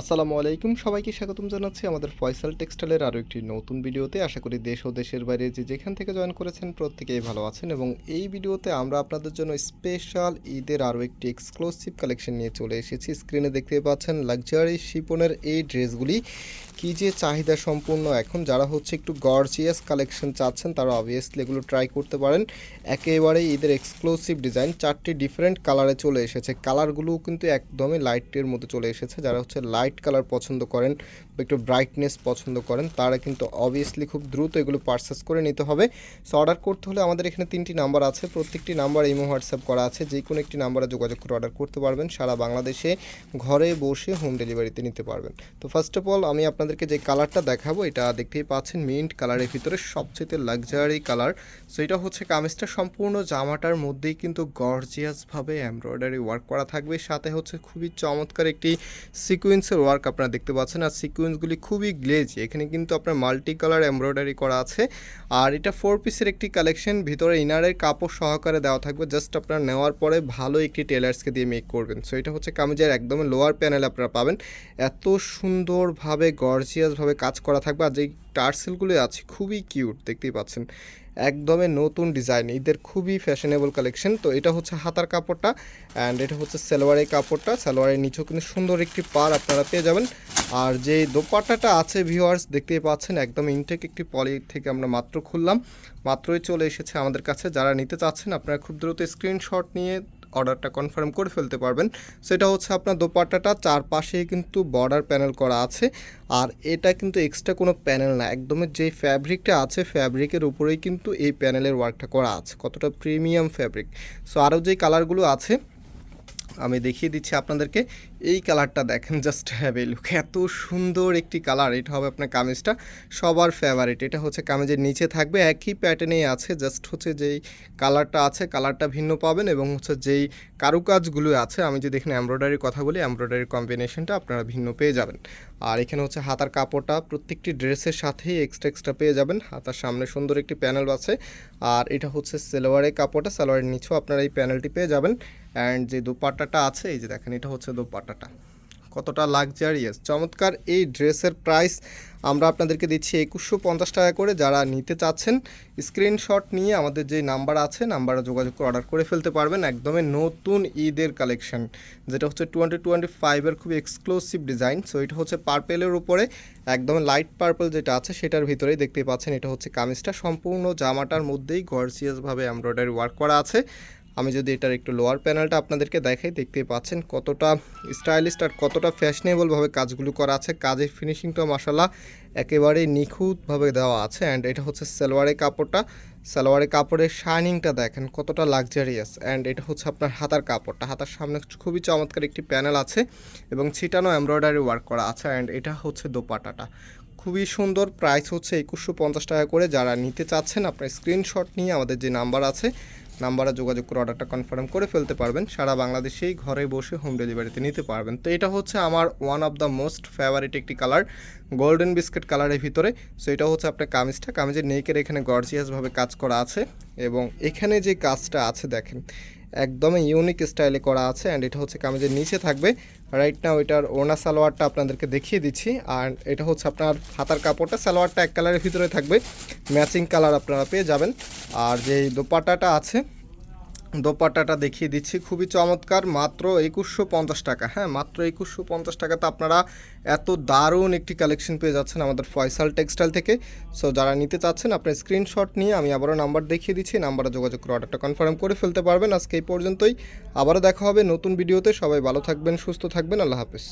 আসসালামু আলাইকুম। সবাইকে স্বাগতম জানাচ্ছি আমাদের ফয়সাল টেক্সটাইলের আরও একটি নতুন ভিডিওতে। আশা করি দেশ ও দেশের বাইরে যে যেখান থেকে জয়েন করেছেন প্রত্যেকেই ভালো আছেন এবং এই ভিডিওতে আমরা আপনাদের জন্য স্পেশাল ঈদের আরও একটি এক্সক্লুসিভ কালেকশন নিয়ে চলে এসেছি। স্ক্রিনে দেখতে পাচ্ছেন লাক্সারি শিপনের এই ড্রেসগুলি। কি যে চাহিদা সম্পূর্ণ, এখন যারা হচ্ছে একটু গর্জিয়াস কালেকশন চাচ্ছেন, তারা অবভিয়াসলি এগুলো ট্রাই করতে পারেন। একেবারে ঈদের এক্সক্লুসিভ ডিজাইন চারটি ডিফারেন্ট কালারে চলে এসেছে। কালারগুলোও কিন্তু একদমই লাইটের মতো চলে এসেছে। যারা হচ্ছে লাইট কালার পছন্দ করেন বা একটু ব্রাইটনেস পছন্দ করেন, তারা কিন্তু অবভিয়াসলি খুব দ্রুত এগুলো পারচেস করে নিতে হবে। সো অর্ডার করতে হলে আমাদের এখানে তিনটি নাম্বার আছে। প্রত্যেকটি নাম্বার ইমো হোয়াটসঅ্যাপ করা আছে। যে কোনো একটি নাম্বারে যোগাযোগ করে অর্ডার করতে পারবেন। সারা বাংলাদেশে ঘরে বসে হোম ডেলিভারিতে নিতে পারবেন। তো ফার্স্ট অফ অল আমি আপনাদেরকে যে কালারটা দেখাবো, এটা দেখতেই পাচ্ছেন মিন্ট কালারের ভিতরে সবচেয়ে লাক্সারি কালার। সো এটা হচ্ছে কামিজটা। সম্পূর্ণ জামাটার মধ্যেই কিন্তু গর্জিয়াসভাবে এমব্রয়ডারি ওয়ার্ক করা থাকবে। সাথে হচ্ছে খুবই চমৎকার একটি সিকুয়েন্সের ওয়ার্ক আপনারা দেখতে পাচ্ছেন। আর সিকুয়েন্সগুলি খুবই গ্লেজি এখানে কিন্তু আপনার মাল্টি কালার এমব্রয়ডারি করা আছে। আর এটা ফোর পিসের একটি কালেকশন ভিতরে ইনারের কাপড় সহকারে দেওয়া থাকবে। জাস্ট আপনার নেওয়ার পরে ভালো একটি টেলার্সকে দিয়ে মেক করবেন। সো এটা হচ্ছে কামিজের একদম লোয়ার প্যানেল আপনারা পাবেন। এত সুন্দরভাবে গর্জিয়াসভাবে কাজ করা থাকবে। আর যেই টার্সেলগুলো আছে, খুবই কিউট, দেখতেই পাচ্ছেন। একদমই নতুন ডিজাইন এদের খুবই ফ্যাশনেবল কালেকশন তো এটা হচ্ছে হাতার কাপড়টা অ্যান্ড এটা হচ্ছে সালোয়ারের কাপড়টা। সালোয়ারের নিচেও কিন্তু সুন্দর একটি পার আপনারা পেয়ে যাবেন। আর যে দোপাট্টাটা আছে ভিউয়ার্স দেখতেই পাচ্ছেন, একদম ইনটেক একটি পলি থেকে আমরা মাত্র খুললাম। মাত্রই চলে এসেছে আমাদের কাছে। যারা নিতে চাচ্ছেন, আপনারা খুব দ্রুত স্ক্রিনশট নিয়ে অর্ডারটা কনফার্ম করে ফেলতে পারবেন। সেটা হচ্ছে আপনার দোপাট্টাটা চারপাশে কিন্তু বর্ডার প্যানেল করা আছে। আর এটা কিন্তু এক্সট্রা কোনো প্যানেল না। একদমই যে ফ্যাব্রিকটা আছে ফ্যাব্রিকের উপরেই কিন্তু এই প্যানেলের ওয়ার্কটা করা আছে। কতটা প্রিমিয়াম ফ্যাব্রিক সো আরও যে কালারগুলো আছে, আমি দেখিয়ে দিচ্ছি আপনাদেরকে। এই কালারটা দেখেন জাস্ট হ্যাভ এ লুক এত সুন্দর একটি কালার, এটা হবে আপনার কামিজটা সবার ফেভারিট এটা হচ্ছে কামিজের নিচে থাকবে, একই প্যাটার্নেই আছে জাস্ট হচ্ছে যেই কালারটা আছে, কালারটা ভিন্ন পাবেন এবং হচ্ছে যেই কারুকাজগুলো আছে, আমি যদি এখানে এমব্রয়ডারির কথা বলি এমব্রয়ডারির কম্বিনেশনটা আপনারা ভিন্ন পেয়ে যাবেন। আর এখানে হচ্ছে হাতার কাপড়টা, প্রত্যেকটি ড্রেসের সাথেই এক্সট্রা এক্সট্রা পেয়ে যাবেন। হাতার সামনে সুন্দর একটি প্যানেল আছে, আর এটা হচ্ছে সেলোয়ারের কাপড়টা সালোয়ারের নিচেও আপনারা এই প্যানেলটি পেয়ে যাবেন। অ্যান্ড যে দোপাট্টাটা আছে, এই যে দেখেন, এটা হচ্ছে দোপাট্টাটা কতটা লাক্সারিয়াস চমৎকার এই ড্রেসের প্রাইস আমরা আপনাদেরকে দিচ্ছি একুশশো পঞ্চাশ টাকা করে। যারা নিতে চাচ্ছেন স্ক্রিনশট নিয়ে আমাদের যে নাম্বার আছে নাম্বারে যোগাযোগ করে অর্ডার করে ফেলতে পারবেন একদমই নতুন ঈদের কালেকশন যেটা হচ্ছে টোয়েন্টি টোয়েন্টি ফাইভের খুব এক্সক্লুসিভ ডিজাইন সো এটা হচ্ছে পার্পেলের উপরে, একদম লাইট পার্পল যেটা আছে, সেটার ভিতরেই দেখতেই পাচ্ছেন, এটা হচ্ছে কামিজটা। সম্পূর্ণ জামাটার মধ্যেই গর্জিয়াসভাবে এমব্রয়ডারি ওয়ার্ক করা আছে। আমি যদি এটার একটু লোয়ার প্যানেলটা আপনাদেরকে দেখাই, দেখতেই পাচ্ছেন কতটা স্টাইলিস্ট আর কতটা ফ্যাশনেবলভাবে কাজগুলো করা আছে। কাজের ফিনিশিংটা মশালা একেবারেই নিখুঁতভাবে দেওয়া আছে। অ্যান্ড এটা হচ্ছে সালোয়ারের কাপড়টা। সালোয়ারের কাপড়ের শাইনিংটা দেখেন কতটা লাক্সারিয়াস অ্যান্ড এটা হচ্ছে আপনার হাতার কাপড়টা। হাতার সামনে খুবই চমৎকার একটি প্যানেল আছে এবং ছিটানো এমব্রয়ডারি ওয়ার্ক করা আছে। অ্যান্ড এটা হচ্ছে দোপাটাটা খুবই সুন্দর প্রাইস হচ্ছে একুশশো পঞ্চাশ টাকা করে। যারা নিতে চাচ্ছেন, আপনার স্ক্রিনশট নিয়ে আমাদের যে নাম্বার আছে নাম্বারে যোগাযোগ করে অর্ডারটা কনফার্ম করে ফেলতে পারবেন। সারা বাংলাদেশেই ঘরে বসে হোম ডেলিভারিতে নিতে পারবেন। তো এটা হচ্ছে আমার one of the most favourite একটি কালার গোল্ডেন বিস্কিট কালারের ভিতরে। সো এটা হচ্ছে আপনার কামিজটা। কামিজের নেকের এখানে গর্জিয়াসভাবে কাজ করা আছে। এবং এখানে যে কাজটা আছে দেখেন একদমই ইউনিক স্টাইলে করা আছে অ্যান্ড এটা হচ্ছে কামিজের নিচে থাকবে। রাইট না ওইটার ওনা সালোয়ারটা আপনাদেরকে দেখিয়ে দিচ্ছি। আর এটা হচ্ছে আপনার হাতার কাপড়টা, সালোয়ারটা এক কালারের ভিতরে থাকবে। ম্যাচিং কালার আপনারা পেয়ে যাবেন। আর যে দোপাট্টাটা আছে দোপাট্টাটা দেখিয়ে দিচ্ছি। খুবই চমৎকার, মাত্র একুশশো পঞ্চাশ টাকা। হ্যাঁ মাত্র একুশশো পঞ্চাশ টাকাতে আপনারা এত দারুণ একটি কালেকশন পেয়ে যাচ্ছেন আমাদের ফয়সাল টেক্সটাইল থেকে। সো যারা নিতে চাচ্ছেন, আপনার স্ক্রিনশট নিয়ে আমি আবারও নাম্বার দেখিয়ে দিচ্ছি নাম্বারে যোগাযোগ করে অর্ডারটা কনফার্ম করে ফেলতে পারবেন। আজকে এই পর্যন্তই। আবারও দেখা হবে নতুন ভিডিওতে সবাই ভালো থাকবেন, সুস্থ থাকবেন। আল্লাহ হাফিজ।